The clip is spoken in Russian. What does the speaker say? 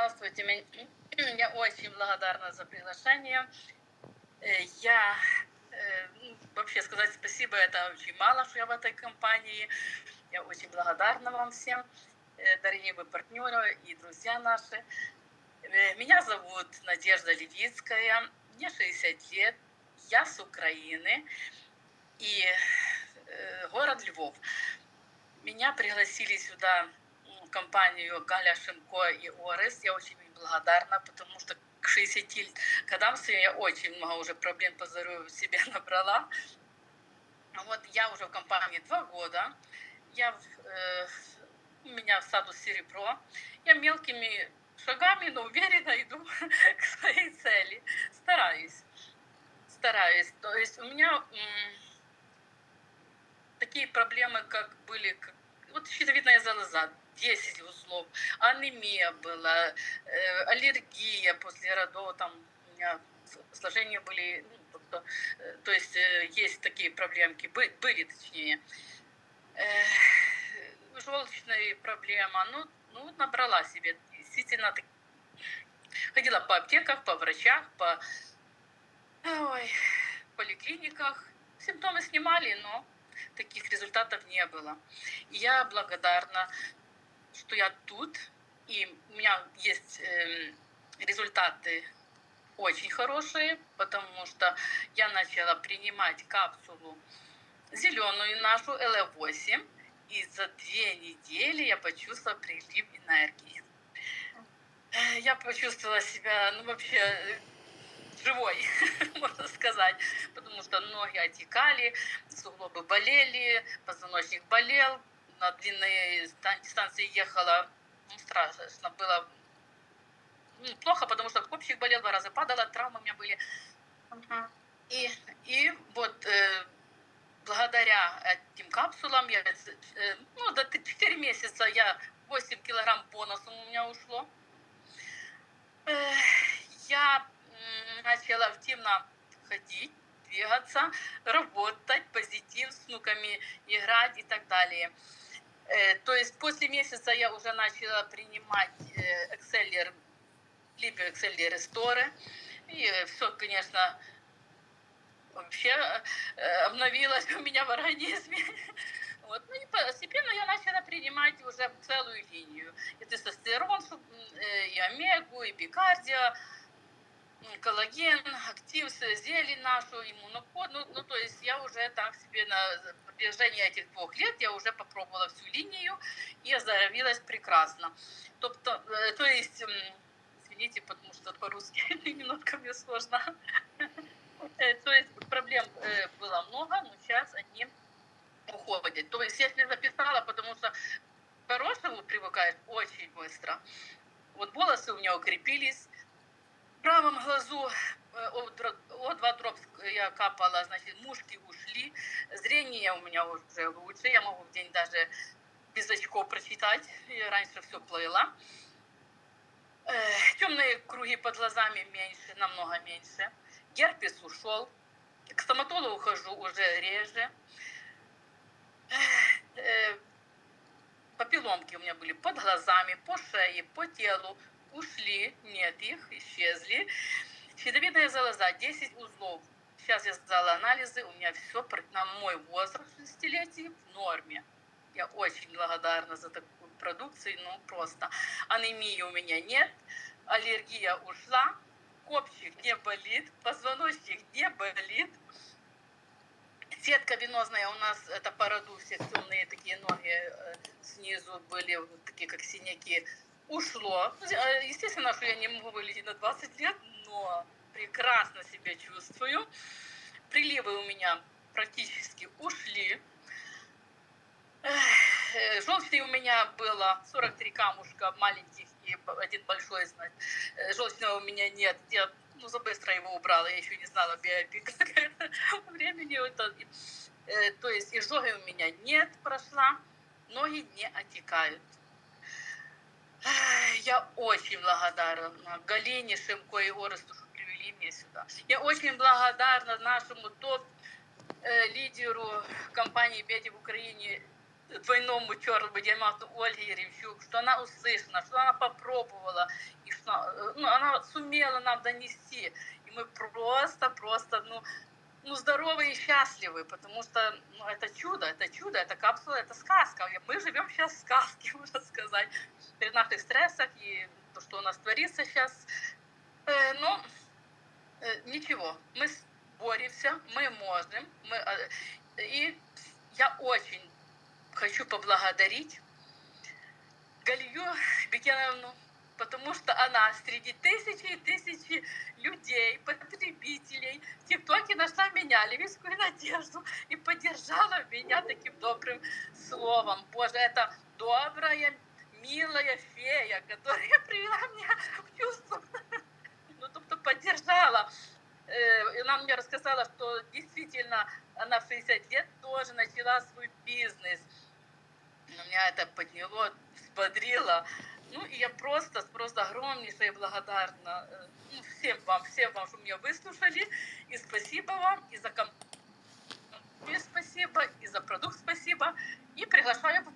Здравствуйте, я очень благодарна за приглашение. Э, Я э, ну, вообще сказать спасибо, это очень мало, что я в этой компании. Я очень благодарна вам всем, э, дорогие вы партнеры и друзья наши. Меня зовут Надежда Левицкая, мне 60 лет, я с Украины и город Львов. Меня пригласили сюда компанию Галя Шимко и Орес. Я очень им благодарна, потому что к 60 годам своим я очень много уже проблем по здоровью в себе набрала. Вот я уже в компании два года. Я, в- э, у меня статус серебро. Я мелкими шагами, но уверенно иду к своей цели. Стараюсь. Стараюсь. То есть у меня такие проблемы, как были, как, вот щитовидная залоза, 10 узлов, анемия была, э, аллергия после родов, там у меня сложения были, ну, тобто, э, то есть э, есть такие проблемки, бы- были точнее. Желчная проблема, ну, ну, набрала себе, действительно, так- ходила по аптеках, по врачах, по ой, поликлиниках. Симптомы снимали, но таких результатов не было. Я благодарна, что я тут, и у меня есть эм, результаты очень хорошие, потому что я начала принимать капсулу зеленую нашу ЛФ8, и за две недели я почувствовала прилив энергии. Э, Я почувствовала себя, ну, вообще, э, живой, можно сказать, потому что ноги отекали, сугробы болели, позвоночник болел, на длинные стан- дистанции ехала, ну, страшно было, ну, плохо, потому что копчик болел, два раза падала, травмы у меня были. И, и вот э, благодаря этим капсулам, я, э, ну, до 4 месяца я 8 килограмм бонусом у меня ушло. Э, я м, начала активно ходить, двигаться, работать, позитив с внуками играть и так далее. Э, То есть после месяца я уже начала принимать э, Exceller, либо Exceller Restore. И все, конечно, вообще э, обновилось у меня в организме. Вот. Ну и постепенно я начала принимать уже целую линию. И тестостерон, и омегу, и бикардио, м, коллаген, актив, зелень нашу, иммунокод. Ну, ну, то есть я уже так себе на протяжении этих двух лет я уже попробовала всю линию и оздоровилась прекрасно. Тобто, э, то есть, извините, потому что по-русски немножко мне сложно. Э, То есть проблем э, было много, но сейчас они уходят. То есть если записала, потому что к хорошему привыкаешь очень быстро. Вот волосы у меня укрепились. Правом глазу э, О2 дроп я капала, значит, мушки ушли. Зрение у меня уже лучше. Я могу в день даже без очков прочитать. Я раньше все плыла. Темные круги под глазами меньше, намного меньше. Герпес ушел. К стоматологу хожу уже реже. Э, Папилломки у меня были под глазами, по шее, по телу. Ушли, нет их, исчезли. Щитовидная залоза, 10 узлов. Сейчас я сдала анализы, у меня все на мой возраст 60 в норме. Я очень благодарна за такую продукцию, ну просто. Анемии у меня нет, аллергия ушла, копчик не болит, позвоночник не болит. Сетка венозная у нас, это по роду все темные такие ноги э, снизу были, такие как синяки, ушло. Э, Естественно, что я не могу вылететь на 20 лет, но прекрасно себя чувствую. Приливы у меня практически ушли. Э, Желчный у меня было 43 камушка маленьких и один большой, значит. Э, Желчного у меня нет. Я ну, за быстро его убрала, я еще не знала биопик времени. Это, то есть изжоги у меня нет, прошла, ноги не отекают. Я очень благодарна Галине Шимко и Оресту, что привели меня сюда. Я очень благодарна нашему топ э, компании «Беди» в Украине двойному черному диаманту Ольге Еремчук, что она услышана, что она попробовала, и на- э, ну, она сумела нам донести. И мы просто, просто, ну, ну, здоровы и счастливы, потому что ну, это чудо, это чудо, это капсула, это сказка. Мы живем сейчас в сказке, можно сказать, при наших стрессах и то, что у нас творится сейчас. Э, но э, ничего, мы боремся, мы можем. Мы, э, и я очень хочу поблагодарить Галию Бекеновну, потому что она среди тысячи и тысячи людей, потребителей в ТикТоке нашла меня, Левицкую Надежду, и поддержала меня таким добрым словом. Боже, это добрая, милая фея, которая привела меня в чувство, ну, тобто поддержала. Э, и Она мне рассказала, что действительно она в 60 лет тоже начала свой бизнес. Но меня это подняло, взбодрило. Ну и я просто, просто огромнейше и благодарна ну, всем вам, всем вам, что меня выслушали. И спасибо вам, и за компанию спасибо, и за продукт спасибо. И приглашаю в Украину.